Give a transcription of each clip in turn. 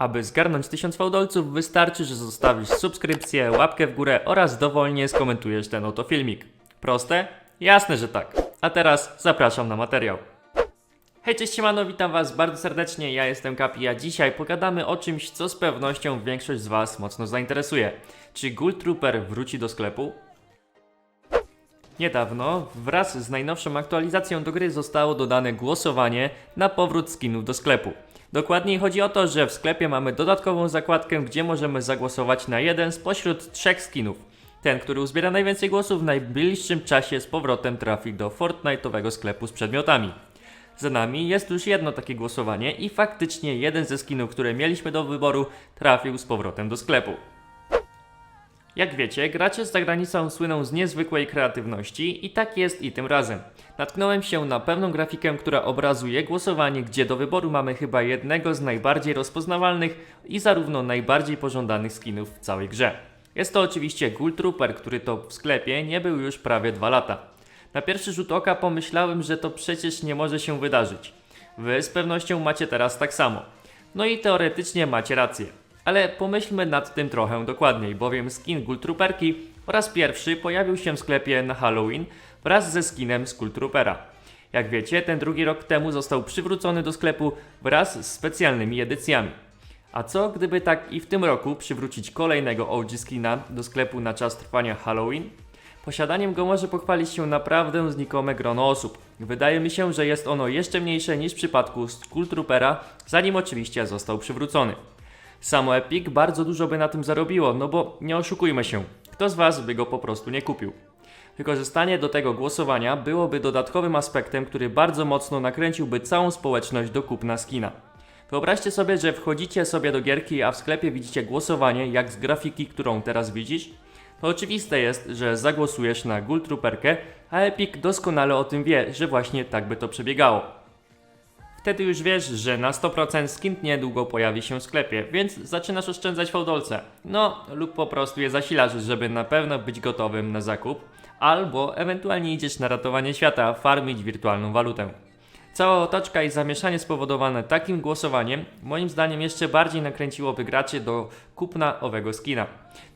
Aby zgarnąć 1000 fałdolców wystarczy, że zostawisz subskrypcję, łapkę w górę oraz dowolnie skomentujesz ten oto filmik. Proste? Jasne, że tak. A teraz zapraszam na materiał. Hej, cześć siemano, witam was bardzo serdecznie, ja jestem Kapi, a dzisiaj pogadamy o czymś, co z pewnością większość z was mocno zainteresuje. Czy Ghoul Trooper wróci do sklepu? Niedawno, wraz z najnowszą aktualizacją do gry zostało dodane głosowanie na powrót skinów do sklepu. Dokładniej chodzi o to, że w sklepie mamy dodatkową zakładkę, gdzie możemy zagłosować na jeden spośród trzech skinów. Ten, który uzbiera najwięcej głosów w najbliższym czasie z powrotem trafi do Fortnite'owego sklepu z przedmiotami. Za nami jest już jedno takie głosowanie i faktycznie jeden ze skinów, które mieliśmy do wyboru, trafił z powrotem do sklepu. Jak wiecie, gracze z zagranicą słyną z niezwykłej kreatywności i tak jest i tym razem. Natknąłem się na pewną grafikę, która obrazuje głosowanie, gdzie do wyboru mamy chyba jednego z najbardziej rozpoznawalnych i zarówno najbardziej pożądanych skinów w całej grze. Jest to oczywiście Ghoul Trooper, który to w sklepie nie był już prawie dwa lata. Na pierwszy rzut oka pomyślałem, że to przecież nie może się wydarzyć. Wy z pewnością macie teraz tak samo. No i teoretycznie macie rację. Ale pomyślmy nad tym trochę dokładniej, bowiem skin Ghoul Trooperki po raz pierwszy pojawił się w sklepie na Halloween wraz ze skinem z Ghoul Troopera. Jak wiecie, ten drugi rok temu został przywrócony do sklepu wraz z specjalnymi edycjami. A co gdyby tak i w tym roku przywrócić kolejnego OG skina do sklepu na czas trwania Halloween? Posiadaniem go może pochwalić się naprawdę znikome grono osób. Wydaje mi się, że jest ono jeszcze mniejsze niż w przypadku Skull Troopera, zanim oczywiście został przywrócony. Samo Epic bardzo dużo by na tym zarobiło, no bo nie oszukujmy się, kto z Was by go po prostu nie kupił. Wykorzystanie do tego głosowania byłoby dodatkowym aspektem, który bardzo mocno nakręciłby całą społeczność do kupna skina. Wyobraźcie sobie, że wchodzicie sobie do gierki, a w sklepie widzicie głosowanie jak z grafiki, którą teraz widzisz. To oczywiste jest, że zagłosujesz na Ghoul Trooperkę, a Epic doskonale o tym wie, że właśnie tak by to przebiegało. Wtedy już wiesz, że na 100% skin niedługo pojawi się w sklepie, więc zaczynasz oszczędzać fałdolce. No, lub po prostu je zasilasz, żeby na pewno być gotowym na zakup, albo ewentualnie idziesz na ratowanie świata, farmić wirtualną walutę. Cała otoczka i zamieszanie spowodowane takim głosowaniem, moim zdaniem jeszcze bardziej nakręciłoby graczy do kupna owego skina.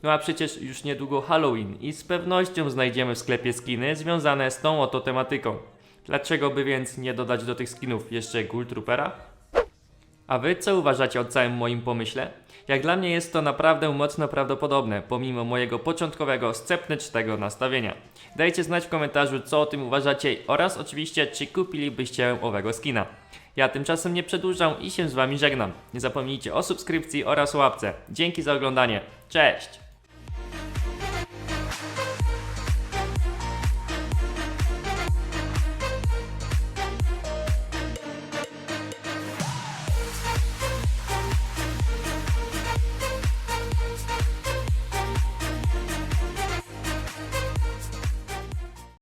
No a przecież już niedługo Halloween i z pewnością znajdziemy w sklepie skiny związane z tą oto tematyką. Dlaczego by więc nie dodać do tych skinów jeszcze Ghoul Troopera? A wy co uważacie o całym moim pomyśle? Jak dla mnie jest to naprawdę mocno prawdopodobne, pomimo mojego początkowego sceptycznego nastawienia. Dajcie znać w komentarzu, co o tym uważacie oraz oczywiście, czy kupilibyście owego skina. Ja tymczasem nie przedłużam i się z wami żegnam. Nie zapomnijcie o subskrypcji oraz łapce. Dzięki za oglądanie. Cześć!